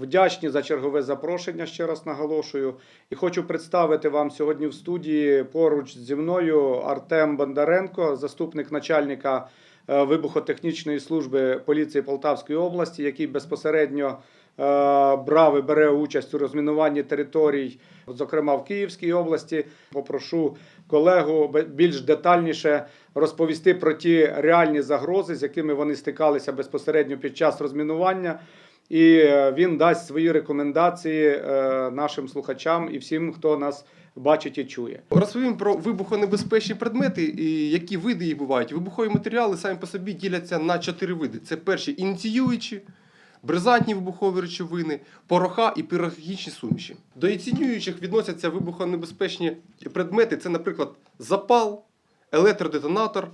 Вдячні за чергове запрошення, ще раз наголошую. І хочу представити вам сьогодні в студії поруч зі мною Артем Бондаренко, заступник начальника е, вибухотехнічної служби поліції Полтавської області, який безпосередньо е, брав і бере участь у розмінуванні територій, зокрема в Київській області. Попрошу колегу більш детальніше розповісти про ті реальні загрози, з якими вони стикалися безпосередньо під час розмінування. І е, він дасть свої рекомендації е, нашим слухачам і всім, хто нас бачить і чує. Розповім про вибухонебезпечні предмети і які види їх бувають. Вибухові матеріали самі по собі діляться на чотири види: це перші ініціюючі, бризантні вибухові речовини, пороха і піротехнічні суміші. До ініціюючих відносяться вибухонебезпечні предмети. Це, наприклад, запал, електродетонатор.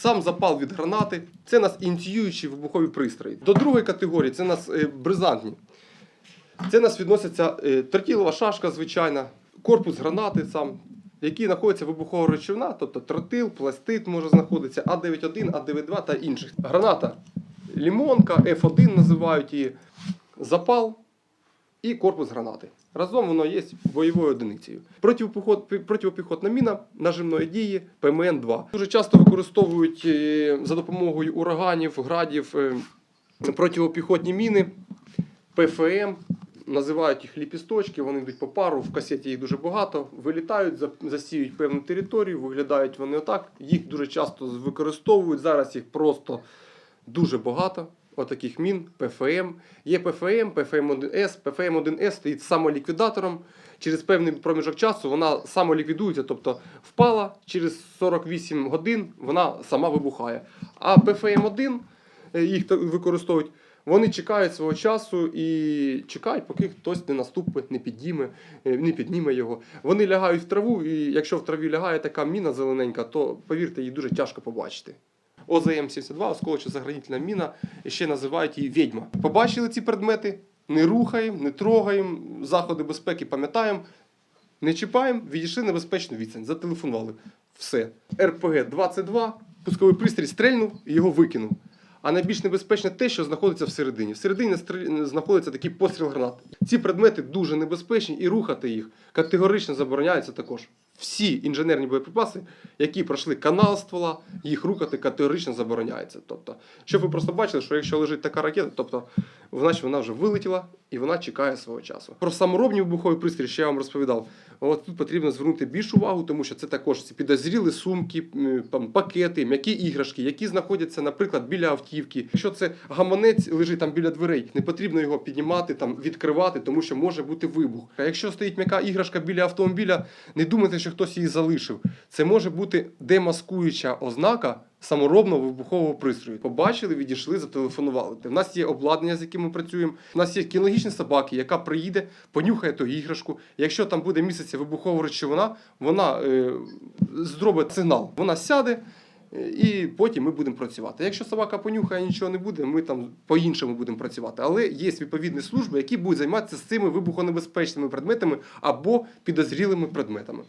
Сам запал від гранати це нас ініціюючі вибухові пристрої. До другої категорії це нас е, бризантні. Це нас відноситься е, тротілова шашка, звичайна, корпус гранати сам, в знаходиться вибухова речовина, тобто тротил, пластит може знаходитися, А91, А92 та інших. Граната лімонка, F1 називають її, запал і корпус гранати. Разом воно є бойовою одиницею. Противопіхотна міна нажимної дії ПМН-2. Дуже часто використовують е, за допомогою ураганів, градів е, противопіхотні міни. ПФМ, називають їх ліпісточки, вони йдуть по пару, в касеті їх дуже багато, вилітають, засіють певну територію, виглядають вони отак. Їх дуже часто використовують. Зараз їх просто дуже багато. Отаких мін, ПФМ. Є ПФМ, ПФМ-1С. ПФМ-1С стоїть самоліквідатором. Через певний проміжок часу вона самоліквідується, тобто впала, через 48 годин вона сама вибухає. А ПФМ-1 е, їх використовують. Вони чекають свого часу і чекають, поки хтось не наступить, не підніме, е, не підніме його. Вони лягають в траву, і якщо в траві лягає така міна зелененька, то повірте, її дуже тяжко побачити. ОЗМ-72, осколочно загранітельна міна, і ще називають її відьма. Побачили ці предмети, не рухаємо, не трогаємо, заходи безпеки пам'ятаємо, не чіпаємо, відійшли на безпечну відстань, зателефонували. Все. РПГ-22, пусковий пристрій стрельнув і його викинув. А найбільш небезпечне те, що знаходиться всередині. Всередині знаходиться такий постріл гранат. Ці предмети дуже небезпечні і рухати їх категорично забороняється також. Всі інженерні боєприпаси, які пройшли канал ствола, їх рухати категорично забороняється. Тобто, щоб ви просто бачили, що якщо лежить така ракета, тобто значить вона вже вилетіла і вона чекає свого часу. Про саморобні вибухові пристрої, що я вам розповідав, от тут потрібно звернути більшу увагу, тому що це також ці підозріли сумки, пакети, м'які іграшки, які знаходяться, наприклад, біля автівки. Якщо це гаманець лежить там біля дверей, не потрібно його піднімати, там відкривати, тому що може бути вибух. А якщо стоїть м'яка іграшка біля автомобіля, не думайте, що хтось її залишив. Це може бути демаскуюча ознака саморобного вибухового пристрою. Побачили, відійшли, зателефонували. У нас є обладнання, з яким ми працюємо. У нас є кінологічні собаки, яка приїде, понюхає ту іграшку. Якщо там буде місяця вибухова речовина, вона е, зробить сигнал. Вона сяде. І потім ми будемо працювати. Якщо собака понюхає, нічого не буде, ми там по-іншому будемо працювати. Але є відповідні служби, які будуть займатися з цими вибухонебезпечними предметами або підозрілими предметами.